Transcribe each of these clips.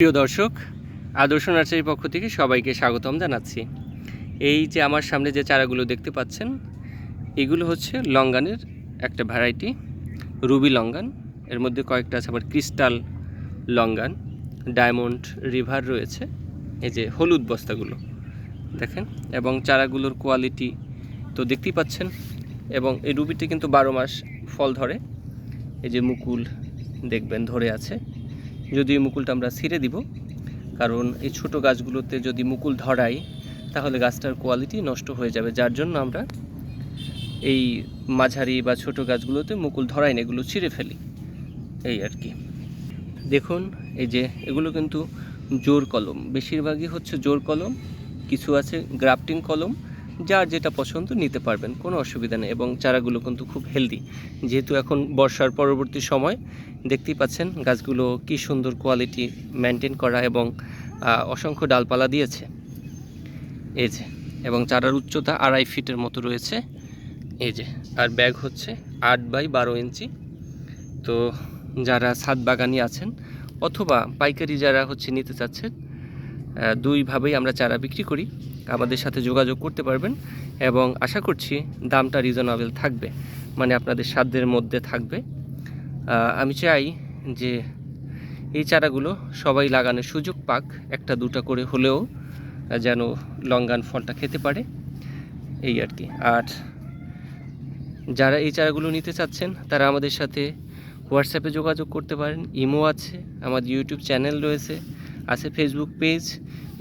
প্রিয় দর্শক, আদর্শ নার্সারির পক্ষ থেকে সবাইকে স্বাগতম জানাচ্ছি। এই যে আমার সামনে যে চারাগুলো দেখতে পাচ্ছেন, এগুলো হচ্ছে লঙ্গানের একটা ভ্যারাইটি রুবি লঙ্গান। এর মধ্যে কয়েকটা আছে আবার ক্রিস্টাল লঙ্গান ডায়মন্ড রিভার রয়েছে। এই যে হলুদ বস্তাগুলো, দেখেন। এবং চারাগুলোর কোয়ালিটি তো দেখতেই পাচ্ছেন। এবং এই রুবিটি কিন্তু বারো মাস ফল ধরে। এই যে মুকুল দেখবেন ধরে আছে। যদি মুকুলটা আমরা ছিঁড়ে দিব, কারণ এই ছোট গাছগুলোতে যদি মুকুল ধরাই, তাহলে গাছটার কোয়ালিটি নষ্ট হয়ে যাবে। যার জন্য আমরা এই মাঝারি বা ছোট গাছগুলোতে মুকুল ধরাই না, এগুলো ছিঁড়ে ফেলি। এই আর কি। দেখুন, এই যে এগুলো কিন্তু জোর কলম। বেশিরভাগই হচ্ছে জোর কলম, কিছু আছে গ্রাফটিং কলম যার যেটা পছন্দ নিতে পারবেন, কোনো অসুবিধা নেই। এবং চারাগুলো কিন্তু খুব হেলদি যেহেতু এখন বর্ষার পরবর্তী সময়, দেখতেই পাচ্ছেন গাছগুলো কি সুন্দর কোয়ালিটি মেনটেন করা এবং অসংখ্য ডালপালা দিয়েছে। এই যে, এবং চারার উচ্চতা আড়াই ফিটের মতো রয়েছে। এই যে, আর ব্যাগ হচ্ছে আট বাই বারো ইঞ্চি। তো যারা ছাদ বাগানি আছেন অথবা পাইকারি যারা হচ্ছে নিতে চাচ্ছেন দুইভাবেই আমরা চারা বিক্রি করি। আমাদের সাথে যোগাযোগ করতে পারবেন এবং আশা করছি দামটা রিজনেবল থাকবে। মানে আপনাদের সাধ্যের মধ্যে থাকবে। আমি চাই যে এই চারাগুলো সবাই লাগানোর সুযোগ পাক। একটা দুটা করে হলেও যেন লঙ্গান ফলটা খেতে পারে। এই আর কি। আর যারা এই চারাগুলো নিতে চাচ্ছেন, তারা আমাদের সাথে হোয়াটসঅ্যাপে যোগাযোগ করতে পারেন। ইমো আছে, আমাদের ইউটিউব চ্যানেল রয়েছে। আছে ফেসবুক পেজ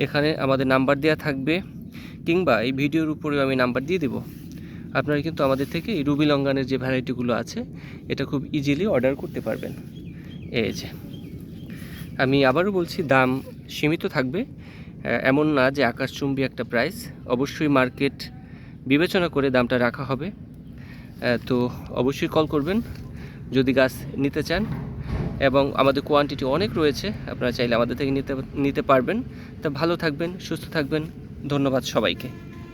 এখানে আমাদের নাম্বার দেওয়া থাকবে, কিংবা এই ভিডিওর উপরেও আমি নাম্বার দিয়ে দেবো। আপনারা কিন্তু আমাদের থেকে এই রুবি লঙ্গানের যে ভ্যারাইটিগুলো আছে, এটা খুব ইজিলি অর্ডার করতে পারবেন। এই যে, আমি আবারও বলছি, দাম সীমিত থাকবে। এমন না যে আকাশচুম্বী একটা প্রাইস অবশ্যই মার্কেট বিবেচনা করে দামটা রাখা হবে। তো অবশ্যই কল করবেন। যদি গাছ নিতে চান এবং আমাদের কোয়ান্টিটি অনেক রয়েছে, আপনারা চাইলে আমাদের থেকে নিতে নিতে পারবেন। তা ভালো থাকবেন, সুস্থ থাকবেন, ধন্যবাদ সবাইকে।